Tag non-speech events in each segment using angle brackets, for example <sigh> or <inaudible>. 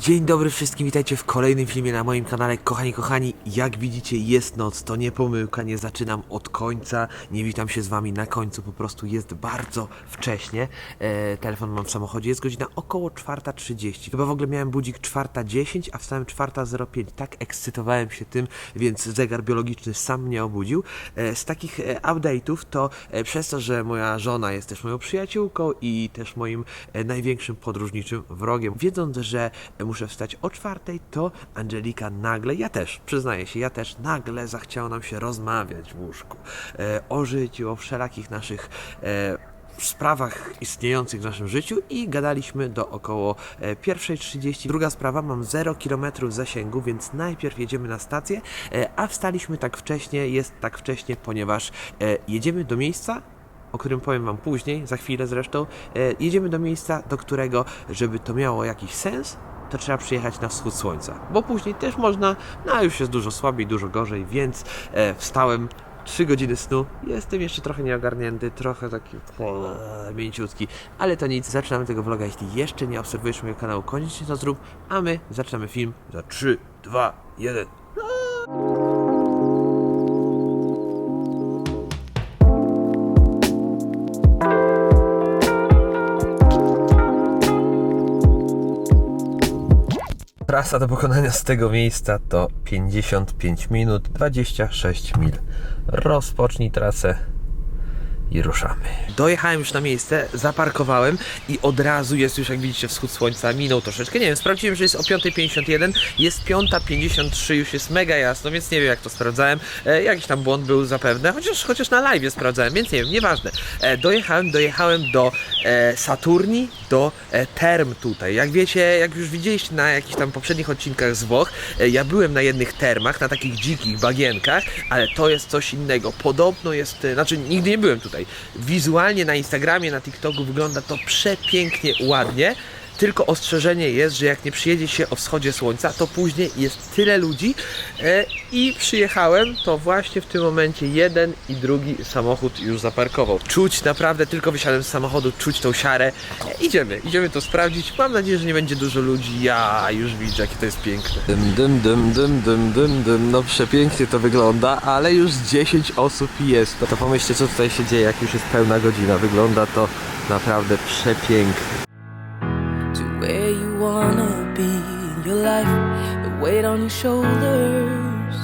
Dzień dobry wszystkim, witajcie w kolejnym filmie na moim kanale. Kochani, kochani, jak widzicie jest noc, to nie pomyłka, nie zaczynam od końca, nie witam się z wami na końcu, po prostu jest bardzo wcześnie. E, telefon mam w samochodzie, jest godzina około 4.30. Chyba w ogóle miałem budzik 4.10, a wstałem 4.05. Tak ekscytowałem się tym, więc zegar biologiczny sam mnie obudził. E, z takich e, update'ów to e, przez to, że moja żona jest też moją przyjaciółką i też moim e, największym podróżniczym wrogiem, wiedząc, że muszę wstać o czwartej, to Angelika nagle, ja też, przyznaję się, ja też nagle zachciało nam się rozmawiać w łóżku e, o życiu, o wszelakich naszych e, sprawach istniejących w naszym życiu i gadaliśmy do około e, 1.30. Druga sprawa, mam 0 km zasięgu, więc najpierw jedziemy na stację, e, a wstaliśmy tak wcześnie, jest tak wcześnie, ponieważ e, jedziemy do miejsca, o którym powiem Wam później, za chwilę zresztą. E, jedziemy do miejsca, do którego, żeby to miało jakiś sens, to trzeba przyjechać na wschód słońca. Bo później też można, no a już jest dużo słabiej, dużo gorzej, więc e, wstałem. 3 godziny snu, jestem jeszcze trochę nieogarnięty, trochę taki e, mięciutki, ale to nic, zaczynamy tego vloga, jeśli jeszcze nie obserwujesz mojego kanału, koniecznie to zrób, a my zaczynamy film za 3, 2, 1. Trasa do pokonania z tego miejsca to 55 minut 26 mil. Rozpocznij trasę i ruszamy. Dojechałem już na miejsce, zaparkowałem i od razu jest już, jak widzicie, wschód słońca. Minął troszeczkę. Nie wiem, sprawdziłem, że jest o 5.51, jest 5.53, już jest mega jasno, więc nie wiem, jak to sprawdzałem. E, jakiś tam błąd był zapewne, chociaż, chociaż na live sprawdzałem, więc nie wiem, nieważne. E, dojechałem, dojechałem do e, Saturni, do e, term tutaj. Jak wiecie, jak już widzieliście na jakichś tam poprzednich odcinkach z Włoch, e, ja byłem na jednych termach, na takich dzikich bagienkach, ale to jest coś innego. Podobno jest, e, znaczy nigdy nie byłem tutaj. Wizualnie na Instagramie, na TikToku wygląda to przepięknie, ładnie. Tylko ostrzeżenie jest, że jak nie przyjedzie się o wschodzie słońca, to później jest tyle ludzi e, i przyjechałem, to właśnie w tym momencie jeden i drugi samochód już zaparkował. Czuć naprawdę, tylko wysiadłem z samochodu, czuć tą siarę. E, idziemy, idziemy to sprawdzić. Mam nadzieję, że nie będzie dużo ludzi. Ja już widzę, jakie to jest piękne. Dym, dym, dym, dym, dym, dym, dym. No przepięknie to wygląda, ale już 10 osób jest. No to pomyślcie, co tutaj się dzieje, jak już jest pełna godzina. Wygląda to naprawdę przepięknie. Weight on your shoulders,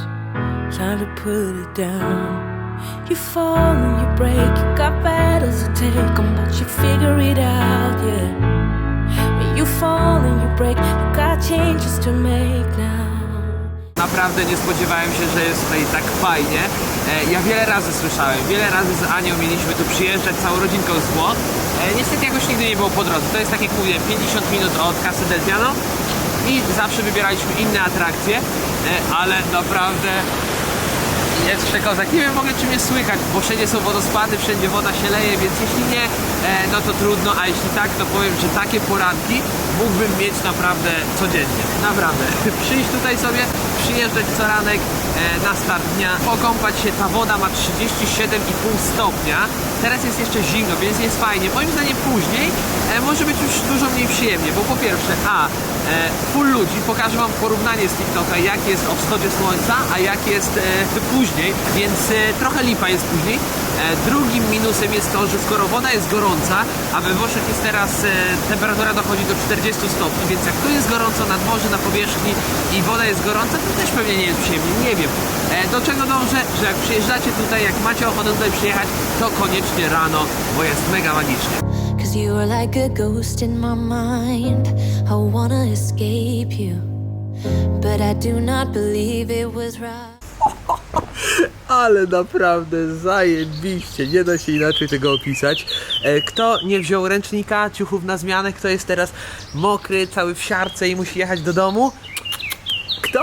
to put it down. You fall and you break, you got battles to take on, but you figure it out, yeah. You fall and you break, you got changes to make now. Naprawdę nie spodziewałem się, że jest tutaj tak fajnie. E, Ja wiele razy słyszałem, wiele razy z Anią mieliśmy tu przyjeżdżać całą rodzinką z Włoch. E, Niestety jakoś nigdy nie było po drodze. To jest tak jak mówię, 50 minut od Casy del Piano i zawsze wybieraliśmy inne atrakcje, e, ale naprawdę jest przekozak. Nie wiem w ogóle czy mnie słychać, bo wszędzie są wodospady, wszędzie woda się leje, więc jeśli nie, e, no to trudno, a jeśli tak, to powiem, że takie poranki mógłbym mieć naprawdę codziennie. Naprawdę. <laughs> Przyjść tutaj sobie, przyjeżdżać co ranek e, na start dnia, pokąpać się, ta woda ma 37,5 stopnia. Teraz jest jeszcze zimno, więc jest fajnie. Moim zdaniem później może być już dużo mniej przyjemnie, bo po pierwsze, a full ludzi, pokażę wam porównanie z TikToka, jak jest o wschodzie słońca, a jak jest e, później, więc e, trochę lipa jest później. E, drugim minusem jest to, że skoro woda jest gorąca, a we Włoszech jest teraz e, temperatura dochodzi do 40 stopni, więc jak tu jest gorąco na dworze, na powierzchni i woda jest gorąca, to też pewnie nie jest przyjemnie, nie wiem. E, do czego dążę, że jak przyjeżdżacie tutaj, jak macie ochotę tutaj przyjechać, to koniecznie rano, bo jest mega magicznie. Cause you are like a ghost in my mind. I wanna escape you, but I do not believe it was right. <laughs> Ale naprawdę zajebiście, nie da się inaczej tego opisać. E, Kto nie wziął ręcznika, ciuchów na zmianę, kto jest teraz mokry, cały w siarce i musi jechać do domu? Kto?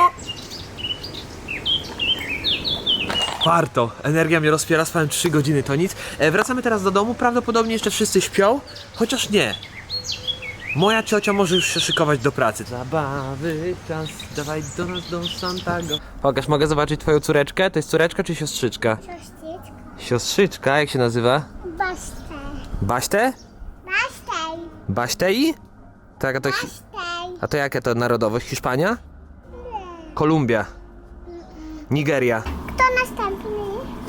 Warto. Energia mnie rozpiera, spałem 3 godziny, to nic. E, wracamy teraz do domu, prawdopodobnie jeszcze wszyscy śpią, chociaż nie. Moja ciocia może już się szykować do pracy. Zabawy, czas, dawaj do nas do Santago. Pokaż, mogę zobaczyć twoją córeczkę? To jest córeczka czy siostrzyczka? Siostrzyczka. Siostrzyczka, jak się nazywa? Basztę. Baśte? Basztej. Baśtei? Tak, a to... Basztej. A to jaka to narodowość? Hiszpania? Kolumbia. Nigeria.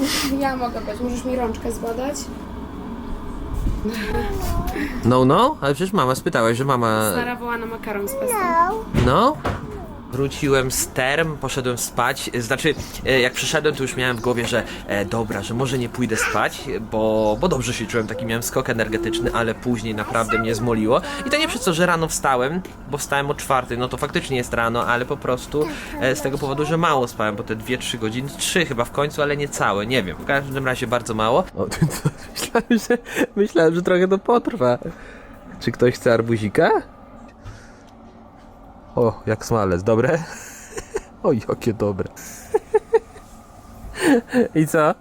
<laughs> Ja mogę być, możesz mi rączkę zbadać? No, no, ale przecież mama spytałeś, że mama... Sara woła na makaron z pestem. No. Wróciłem z term, poszedłem spać. Znaczy, e, jak przyszedłem, to już miałem w głowie, że e, dobra, że może nie pójdę spać, bo, bo dobrze się czułem, taki miałem skok energetyczny, ale później naprawdę mnie zmoliło. I to nie przez to, że rano wstałem, bo wstałem o czwartej, no to faktycznie jest rano, ale po prostu e, z tego powodu, że mało spałem, bo te 2-3 godziny, 3 chyba w końcu, ale nie całe, nie wiem. W każdym razie bardzo mało. O, <laughs> myślałem, że, myślałem, że trochę to potrwa. Czy ktoś chce arbuzika? O, jak smalec, dobre? <laughs> Oj, jakie dobre. <laughs> I co?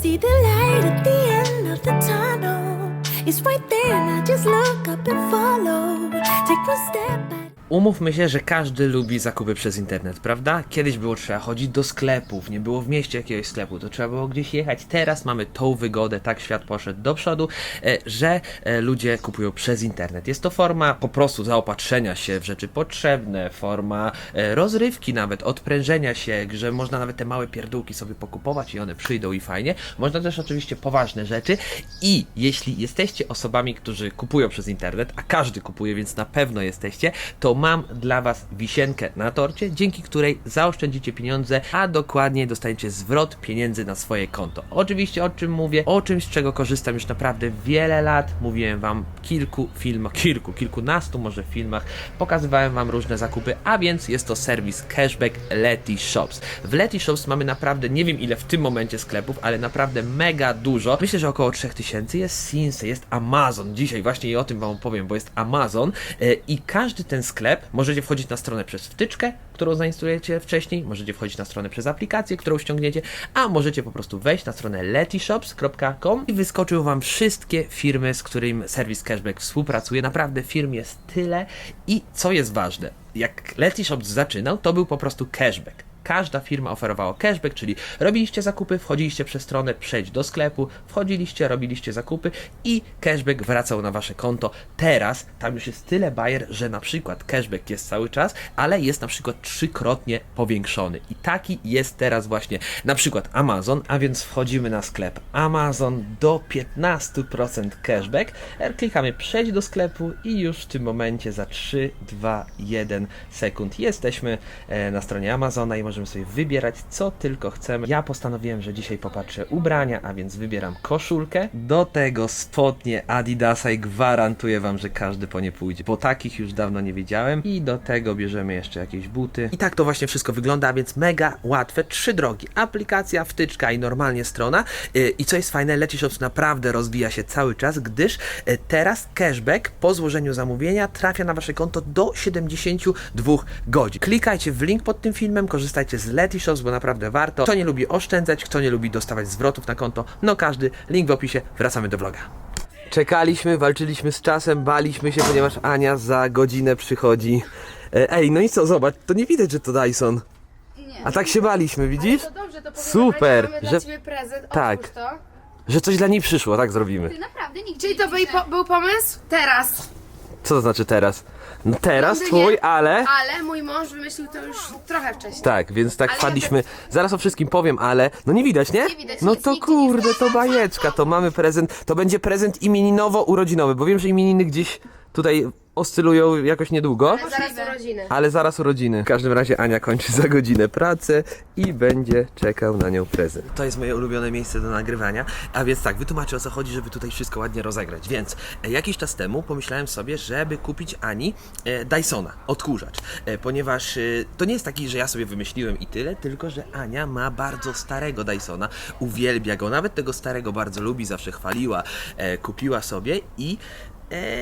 See the light at the end of the tunnel. It's right there, I just look up and follow. Take one Umówmy się, że każdy lubi zakupy przez internet, prawda? Kiedyś było trzeba chodzić do sklepów, nie było w mieście jakiegoś sklepu, to trzeba było gdzieś jechać. Teraz mamy tą wygodę, tak świat poszedł do przodu, e, że e, ludzie kupują przez internet. Jest to forma po prostu zaopatrzenia się w rzeczy potrzebne, forma e, rozrywki nawet, odprężenia się, że można nawet te małe pierdółki sobie pokupować i one przyjdą i fajnie. Można też oczywiście poważne rzeczy i jeśli jesteście osobami, którzy kupują przez internet, a każdy kupuje, więc na pewno jesteście, to mam dla Was wisienkę na torcie, dzięki której zaoszczędzicie pieniądze, a dokładniej dostaniecie zwrot pieniędzy na swoje konto. Oczywiście o czym mówię? O czymś, z czego korzystam już naprawdę wiele lat. Mówiłem Wam kilku filmach, kilku, kilkunastu może filmach, pokazywałem Wam różne zakupy, a więc jest to serwis cashback Leti Shops. W Leti Shops mamy naprawdę, nie wiem ile w tym momencie sklepów, ale naprawdę mega dużo. Myślę, że około 3000 jest Sinsy, jest Amazon. Dzisiaj właśnie i o tym Wam opowiem, bo jest Amazon e, i każdy ten sklep możecie wchodzić na stronę przez wtyczkę, którą zainstalujecie wcześniej, możecie wchodzić na stronę przez aplikację, którą ściągniecie, a możecie po prostu wejść na stronę letishops.com i wyskoczyły Wam wszystkie firmy, z którymi serwis cashback współpracuje. Naprawdę firm jest tyle i co jest ważne, jak Letishops zaczynał, to był po prostu cashback. Każda firma oferowała cashback, czyli robiliście zakupy, wchodziliście przez stronę, przejdź do sklepu, wchodziliście, robiliście zakupy i cashback wracał na wasze konto. Teraz tam już jest tyle bajer, że na przykład cashback jest cały czas, ale jest na przykład trzykrotnie powiększony. I taki jest teraz właśnie na przykład Amazon, a więc wchodzimy na sklep Amazon do 15% cashback. Klikamy przejdź do sklepu i już w tym momencie za 3, 2, 1 sekund jesteśmy e, na stronie Amazona i możemy sobie wybierać co tylko chcemy. Ja postanowiłem, że dzisiaj popatrzę ubrania, a więc wybieram koszulkę. Do tego spodnie Adidasa i gwarantuję wam, że każdy po nie pójdzie, bo takich już dawno nie wiedziałem. I do tego bierzemy jeszcze jakieś buty. I tak to właśnie wszystko wygląda, a więc mega łatwe. Trzy drogi. Aplikacja, wtyczka i normalnie strona. Yy, I co jest fajne, Letyshops naprawdę rozwija się cały czas, gdyż yy, teraz cashback po złożeniu zamówienia trafia na wasze konto do 72 godzin. Klikajcie w link pod tym filmem, korzystajcie z Letyshops, bo naprawdę warto. Kto nie lubi oszczędzać, kto nie lubi dostawać zwrotów na konto, no każdy, link w opisie. Wracamy do vloga. Czekaliśmy, walczyliśmy z czasem, baliśmy się, ponieważ Ania za godzinę przychodzi. E, Ej, no i co, zobacz, to nie widać, że to Dyson. A tak się baliśmy, widzisz? To dobrze, to powiem, Super, mamy że- dla ciebie prezent. Tak. Otwórz to. Że coś dla niej przyszło, tak zrobimy. Naprawdę nigdy Czyli to był, po, był pomysł? Teraz. Co to znaczy teraz? No teraz twój, ale... Ale mój mąż wymyślił to już trochę wcześniej. Tak, więc tak Ale wpadliśmy. Zaraz o wszystkim powiem, ale. No nie widać, nie? Nie widać no nic, to nikt nie kurde, to bajeczka, to mamy prezent. To będzie prezent imieninowo-urodzinowy, bo wiem, że imieniny gdzieś tutaj oscylują jakoś niedługo. Zaraz urodziny. Ale zaraz urodziny. W każdym razie Ania kończy za godzinę pracę i będzie czekał na nią prezent. To jest moje ulubione miejsce do nagrywania, a więc tak, wytłumaczę o co chodzi, żeby tutaj wszystko ładnie rozegrać. Więc e, jakiś czas temu pomyślałem sobie, żeby kupić Ani e, Dysona, odkurzacz, e, ponieważ e, to nie jest taki, że ja sobie wymyśliłem i tyle, tylko że Ania ma bardzo starego Dysona, uwielbia go, nawet tego starego bardzo lubi, zawsze chwaliła, e, kupiła sobie i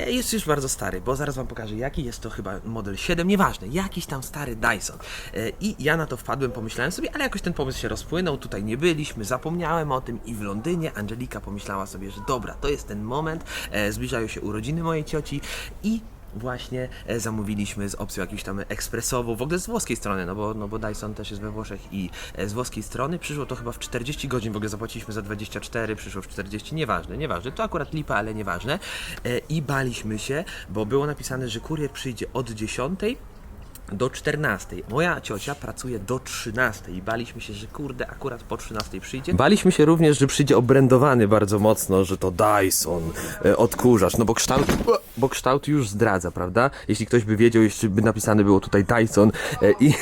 jest już bardzo stary, bo zaraz wam pokażę jaki jest to chyba model 7, nieważne, jakiś tam stary Dyson. E, I ja na to wpadłem, pomyślałem sobie, ale jakoś ten pomysł się rozpłynął, tutaj nie byliśmy, zapomniałem o tym i w Londynie Angelika pomyślała sobie, że dobra, to jest ten moment, e, zbliżają się urodziny mojej cioci i właśnie e, zamówiliśmy z opcją jakąś tam ekspresową, w ogóle z włoskiej strony, no bo, no bo Dyson też jest we Włoszech i e, z włoskiej strony przyszło to chyba w 40 godzin, w ogóle zapłaciliśmy za 24, przyszło w 40, nieważne, nieważne, to akurat lipa, ale nieważne. E, I baliśmy się, bo było napisane, że kurier przyjdzie od 10 do 14. Moja ciocia pracuje do 13 i baliśmy się, że kurde, akurat po 13 przyjdzie. Baliśmy się również, że przyjdzie obrędowany bardzo mocno, że to Dyson, e, odkurzacz, no bo kształt, bo kształt już zdradza, prawda? Jeśli ktoś by wiedział, jeśli by napisane było tutaj Dyson e, i,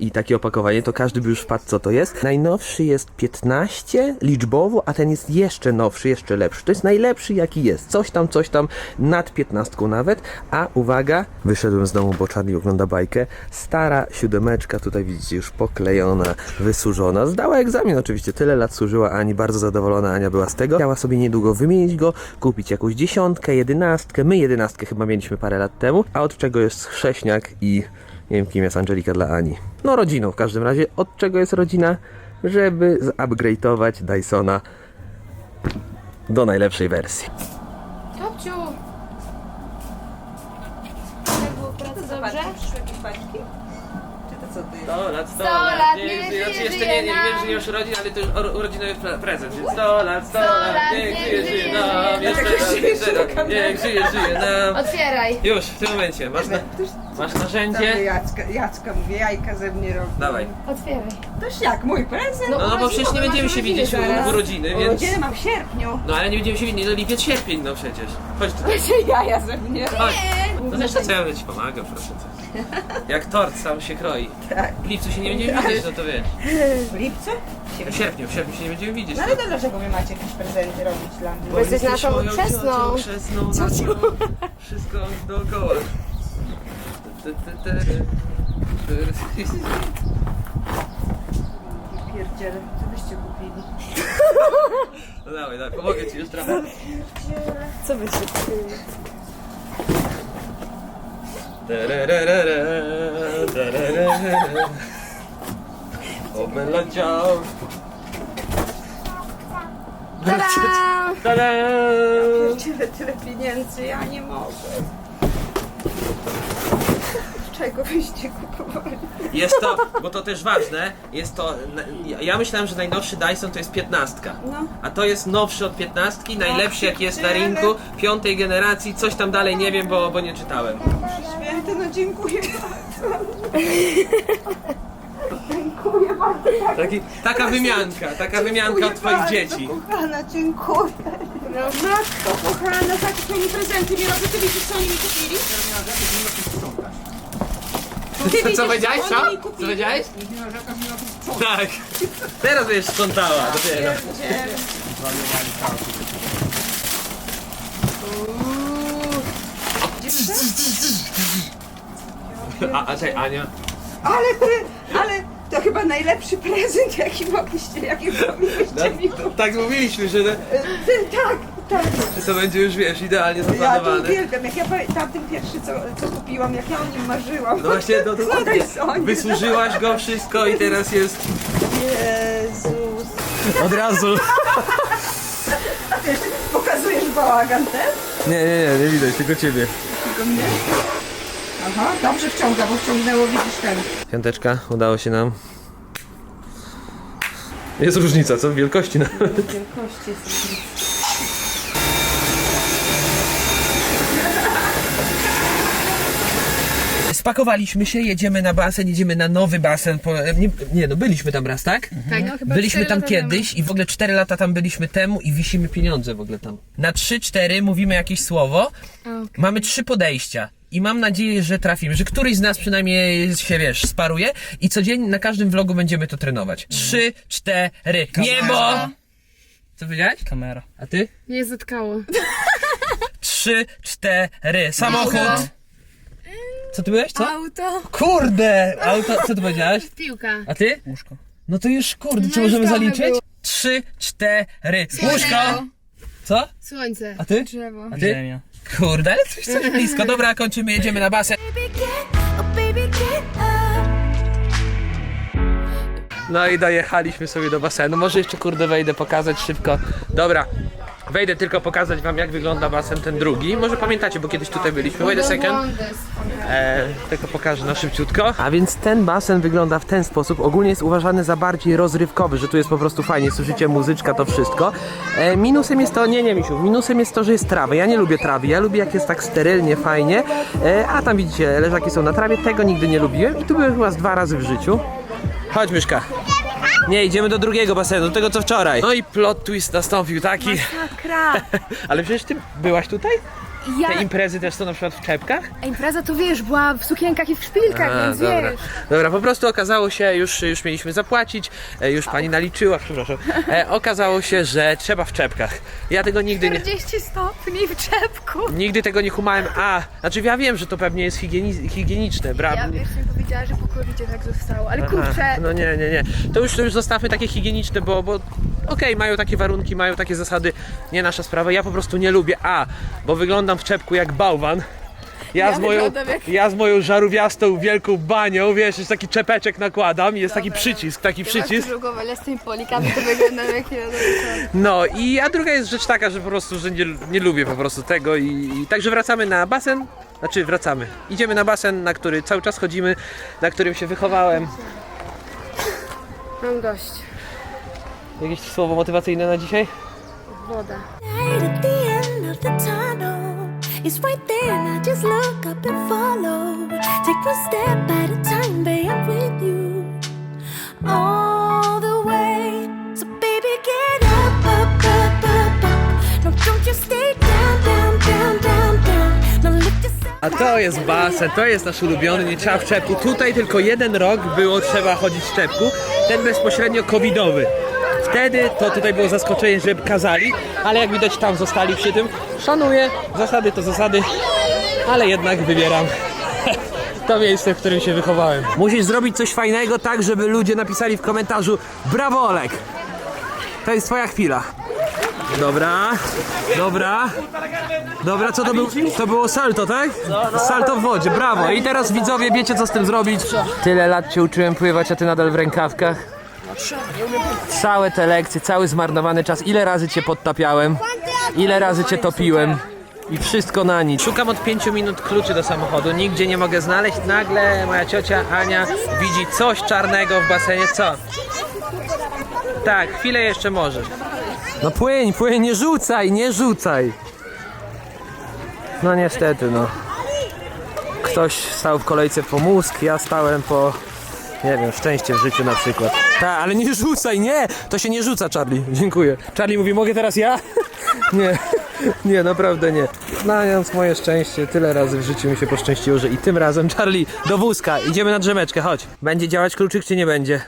i takie opakowanie, to każdy by już wpadł, co to jest. Najnowszy jest 15 liczbowo, a ten jest jeszcze nowszy, jeszcze lepszy. To jest najlepszy, jaki jest. Coś tam, coś tam, nad 15 nawet. A uwaga, wyszedłem z domu, bo Charlie ogląda bajkę. Stara siódemeczka, tutaj widzicie, już poklejona, wysłużona. Zdała egzamin oczywiście, tyle lat służyła Ani, bardzo zadowolona Ania była z tego. Chciała sobie niedługo wymienić go, kupić jakąś dziesiątkę, jedenastkę. My jedenastkę chyba mieliśmy parę lat temu, a od czego jest chrześniak i nie wiem kim jest Angelika dla Ani. No rodziną w każdym razie. Od czego jest rodzina? Żeby zupgrade'ować Dysona do najlepszej wersji. Topciu! Przyszły jakieś paczki? Czy to co to jest? 100 lat, 100 Sto lat, lat, niech żyje, znaczy jeszcze nie, nie, wiem, że nie już rodzin, ale to już ur- urodzinowy pre- prezent, więc 100 lat, 100 lat, niech żyje, żyje, nam, jeszcze raz, jeszcze raz, niech żyje, żyje nam. Otwieraj! Już, w tym momencie, masz, na, masz narzędzie? Jacka, Jacka mówię, jajka ze mnie robi. Dawaj. Otwieraj. Toż jak, mój prezent? No, no bo przecież nie będziemy się widzieć w urodziny, więc... Urodziny mam w sierpniu. No ale nie będziemy się widzieć, no lipiec, sierpień, no przecież. Chodź tutaj. <laughs> Jaja ze mnie robi. Chodź. No zresztą co ja będę ci pomagał, proszę cię. Jak tort sam się kroi. Tak. W lipcu się nie będziemy widzieć, no to wiesz. W lipcu? W sierpniu, w sierpniu się nie będziemy widzieć. No ale to dlaczego wy macie jakieś prezenty robić dla mnie? Bo jesteś naszą moją chrzestną. ciocią, chrzestną. Wszystko dookoła. Ty, ty, ty, ty. Pierdziele, co byście kupili? No dawaj, dawaj, pomogę ci już trochę. Co by się Terererere, terererere. Oby leciał. Tada! Tada! Tyle, tyle pieniędzy, ja nie mogę. Czego byście kupowali? Jest to, bo to też ważne, jest to, ja- myślałem, że najnowszy Dyson to jest 15, No. a to jest nowszy od 15, najlepszy jaki jest na rynku, piątej generacji, coś tam dalej nie wiem, bo, bo nie czytałem. Święty, no dziękuję bardzo. dziękuję bardzo. Taki, taka wymianka, taka wymianka od twoich dzieci. Kochana, dziękuję. No matko kochana, takie mi prezenty mi robią. Ty widzisz, co oni mi kupili? Ty widzisz, Co powiedziałeś, oni co? mi Co kupili? powiedziałeś? Tak. Teraz będziesz sprzątała dopiero. Pierdziele. A, a czekaj, Ania. Ale ty, ale to chyba najlepszy prezent, jaki mogliście, jaki mogliście mi No, tak mówiliśmy, że Ty, tak, tak. że to będzie już, wiesz, idealnie Ja to zaplanowane. uwielbiam, jak ja tamten pierwszy, co, co kupiłam, jak ja o nim marzyłam. No właśnie, no dokładnie. Dysonie. Wysłużyłaś go wszystko i teraz jest Jezus. Od razu. Pokazujesz bałagan też? Nie, nie, nie, nie widać, tylko ciebie. Tylko mnie? Aha, dobrze wciąga, bo wciągnęło, widzisz ten. Piąteczka, udało się nam. Jest różnica, co? W wielkości nawet. Wielkości jest Spakowaliśmy się, jedziemy na basen, jedziemy na nowy basen. Po, nie, nie, no byliśmy tam raz, tak? Tak, no chyba Byliśmy cztery tam lata kiedyś i w ogóle 4 lata tam byliśmy temu i wisimy pieniądze w ogóle tam. Na 3-4 mówimy jakieś słowo. Mamy trzy podejścia. I mam nadzieję, że trafimy, że któryś z nas przynajmniej się, wiesz, sparuje i codziennie na każdym vlogu będziemy to trenować. Trzy, cztery, niebo! Co powiedziałeś? Kamera. A ty? Nie zatkało. Trzy, cztery, samochód! Auto. Co ty byłeś? Co? Auto. Kurde! Auto, co ty powiedziałeś? Piłka. A ty? Łóżko. No to już kurde, co No już możemy trochę zaliczyć? było. Trzy, cztery, łóżko! Co? Słońce. A ty? Drzewo. A ty? Ziemia. Kurde, ale coś, coś blisko. Dobra, kończymy, jedziemy na basen. No i dojechaliśmy sobie do basenu. Może jeszcze kurde wejdę pokazać szybko. Dobra. Wejdę tylko pokazać wam jak wygląda basen ten drugi. Może pamiętacie, bo kiedyś tutaj byliśmy. Wait a second. E, tylko pokażę na szybciutko. A więc ten basen wygląda w ten sposób. Ogólnie jest uważany za bardziej rozrywkowy, że tu jest po prostu fajnie, słyszycie muzyczka, to wszystko. E, minusem jest to, nie, nie misiu, minusem jest to, że jest trawa. Ja nie lubię trawy, ja lubię jak jest tak sterylnie, fajnie. E, a tam widzicie, leżaki są na trawie, tego nigdy nie lubiłem i tu byłem chyba z dwa razy w życiu. Chodź Myszka. Nie, idziemy do drugiego basenu, do tego co wczoraj. No i plot twist nastąpił taki. Sakra. <laughs> Ale przecież ty byłaś tutaj? Ja, Te imprezy też są na przykład w czepkach? a impreza to wiesz, była w sukienkach i w szpilkach, A, więc dobra. wiesz. dobra, po prostu okazało się, już, już mieliśmy zapłacić, e, już pani naliczyła, przepraszam. E, okazało się, że trzeba w czepkach. Ja tego nigdy nie. 40 stopni w czepku. Nigdy tego nie kumałem. A, znaczy ja wiem, że to pewnie jest higieni- higieniczne, bra. Ja wiesz, mi powiedziała, że po covidzie tak zostało, ale Aha, kurczę, No nie, nie, nie. To już, to już zostawmy takie higieniczne, bo, bo okej, mają takie warunki, mają takie zasady, nie nasza sprawa. Ja po prostu nie lubię. A, bo wyglądam w czepku jak bałwan. Ja, Ja z moją, wyglądam jak- ja z moją żarówiastą wielką banią, wiesz, jest taki czepeczek nakładam i jest taki przycisk, taki przycisk. ale z tymi polikami to wygląda jak ja No i a druga jest rzecz taka, że po prostu, że nie, nie lubię po prostu tego i, i także wracamy na basen. Znaczy wracamy. Idziemy na basen, na który cały czas chodzimy, na którym się wychowałem. Mam dość. Jakieś słowo motywacyjne na dzisiaj? Woda. Is right there, I just look up and follow. Take one step at a time, babe, I'm with you all the way. So, baby, get up, up, up, up, up. No, don't you stay down, down, down, down, down. No, lift yourself. A to jest basen, to jest nasz ulubiony, nie trzeba w czepku. Tutaj tylko jeden rok było trzeba chodzić w czepku, ten bezpośrednio covidowy. Wtedy to tutaj było zaskoczenie, że kazali, ale jak widać tam zostali przy tym. Szanuję, zasady to zasady, ale jednak wybieram <laughs> to miejsce, w którym się wychowałem. Musisz zrobić coś fajnego tak, żeby ludzie napisali w komentarzu Brawo Olek! To jest twoja chwila. Dobra, dobra. Dobra, co to był? To było salto, tak? Salto w wodzie, brawo. I teraz widzowie wiecie co z tym zrobić? Tyle lat cię uczyłem pływać, a ty nadal w rękawkach. Całe te lekcje, cały zmarnowany czas. Ile razy cię podtapiałem? Ile razy cię topiłem? I wszystko na nic. Szukam od 5 minut kluczy do samochodu, nigdzie nie mogę znaleźć. Nagle moja ciocia Ania widzi coś czarnego w basenie. Co? Tak, chwilę jeszcze możesz. No płyń, płyń, nie rzucaj, nie rzucaj. No niestety, no. Ktoś stał w kolejce po mózg, ja stałem po, nie wiem, szczęście w życiu na przykład. Tak, ale nie rzucaj, nie! To się nie rzuca, Charlie. Dziękuję. Charlie mówi, mogę teraz ja? <laughs> Nie, nie, naprawdę nie. Znając moje szczęście, tyle razy w życiu mi się poszczęściło, że i tym razem, Charlie, do wózka, idziemy na drzemeczkę, chodź. Będzie działać kluczyk, czy nie będzie?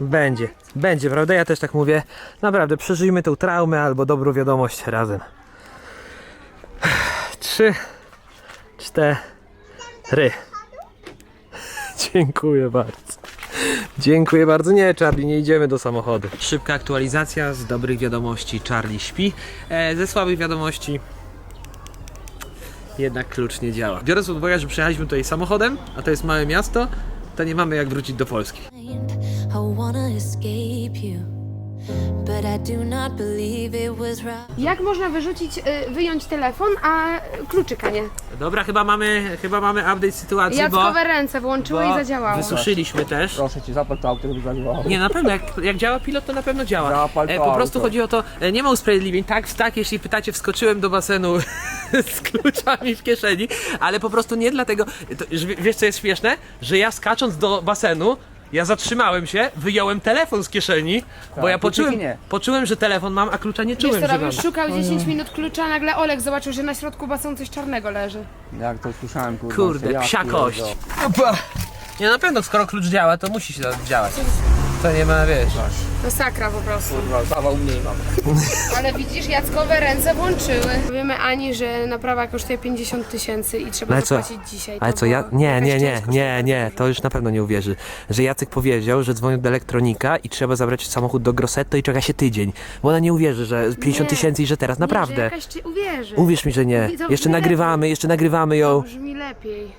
Będzie, będzie, prawda? Ja też tak mówię. Naprawdę, przeżyjmy tą traumę albo dobrą wiadomość razem. Trzy, cztery. Dziękuję bardzo. Dziękuję bardzo. Nie, Charlie, nie idziemy do samochodu. Szybka aktualizacja z dobrych wiadomości. Charlie śpi. E, ze słabych wiadomości jednak klucz nie działa. Biorąc pod uwagę, że przyjechaliśmy tutaj samochodem, a to jest małe miasto, to nie mamy jak wrócić do Polski. I wanna escape you, but I do not believe it was right. Jak można wyrzucić, y, wyjąć telefon, a kluczyka nie? Dobra, chyba mamy, chyba mamy update sytuacji, Jackowe ręce włączyły i bo zadziałało. wysuszyliśmy też. Proszę cię, zapal to auto, żeby zadziałało. Nie, na pewno, jak, jak działa pilot, to na pewno działa. Zapal to E, po prostu auto. chodzi o to, e, nie ma usprawiedliwień. Tak, tak, jeśli pytacie, wskoczyłem do basenu <laughs> z kluczami w kieszeni, ale po prostu nie dlatego, to, że, wiesz co jest śmieszne? Że ja skacząc do basenu, ja zatrzymałem się, wyjąłem telefon z kieszeni, bo ja Tak, kluczyki poczułem, nie. poczułem, że telefon mam, a klucza nie Wiesz czułem, co że mam. robił? Szukał 10 minut klucza, a nagle Olek zobaczył, że na środku basenu coś czarnego leży. Jak to słyszałem, kurwa. Kurde, ja psia pierdolę. kość. Opa. Nie, na pewno, skoro klucz działa, to musi się działać. To nie ma, wiesz... Masakra po prostu. Kurwa, zawał mniej mam. <laughs> Ale widzisz, Jackowe ręce włączyły. Powiemy Ani, że naprawa kosztuje 50 tysięcy i trzeba Ale co? zapłacić dzisiaj. Ale To co, ja... Nie, jakaś nie, nie, część nie, nie, to już na pewno nie uwierzy. Że Jacek powiedział, że dzwonił do elektronika i trzeba zabrać samochód do Grossetto i czeka się tydzień. Bo ona nie uwierzy, że 50 Nie. tysięcy i że teraz, Nie, że naprawdę. jakaś ci uwierzy. Uwierz mi, że nie. Mówi, to Jeszcze nagrywamy, jeszcze nagrywamy ją. Brzmi lepiej.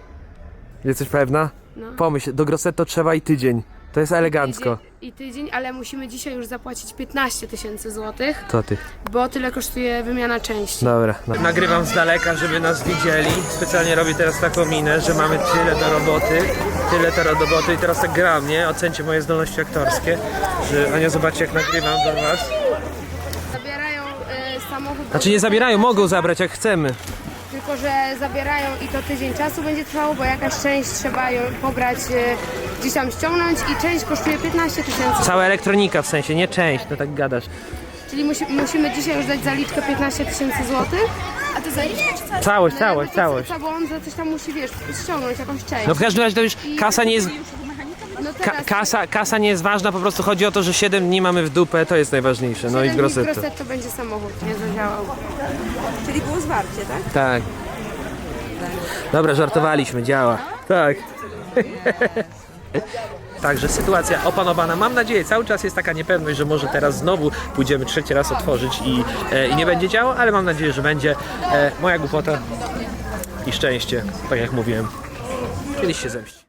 Jesteś pewna? No. Pomyśl, do Grossetto trzeba i tydzień. To jest elegancko. I tydzień, ale musimy dzisiaj już zapłacić 15 tysięcy złotych, To ty. bo tyle kosztuje wymiana części. Dobra. Nagrywam z daleka, żeby nas widzieli. Specjalnie robię teraz taką minę, że mamy tyle do roboty, tyle do roboty i teraz tak gram, nie? Ocencie moje zdolności aktorskie. Że, Ania, zobaczcie jak nagrywam do was. Zabierają e, samochód, Znaczy nie zabierają, mogą zabrać jak chcemy. Tylko że zabierają i to tydzień czasu będzie trwało, bo jakaś część trzeba ją pobrać, e, gdzieś tam ściągnąć i część kosztuje 15 tysięcy. Cała elektronika w sensie, nie część, no tak gadasz. Czyli musi, musimy dzisiaj już dać zaliczkę 15 tysięcy złotych. A to zaliczka czy? Całość, całość, całość. Bo on za coś tam musi, wiesz, ściągnąć jakąś część. No w każdym razie to już kasa nie jest... No Ka teraz kasa, kasa nie jest ważna, po prostu chodzi o to, że 7 dni mamy w dupę, to jest najważniejsze. No i w Grosseto. Grossetto będzie samochód, nie zadziałał. Czyli było zwarcie, tak? Tak. Dobra, żartowaliśmy, działa. Tak. <laughs> Także sytuacja opanowana. Mam nadzieję, cały czas jest taka niepewność, że może teraz znowu pójdziemy trzeci raz otworzyć i, e, i nie będzie działo, ale mam nadzieję, że będzie. E, moja głupota i szczęście, tak jak mówiłem. Kiedyś się zemści.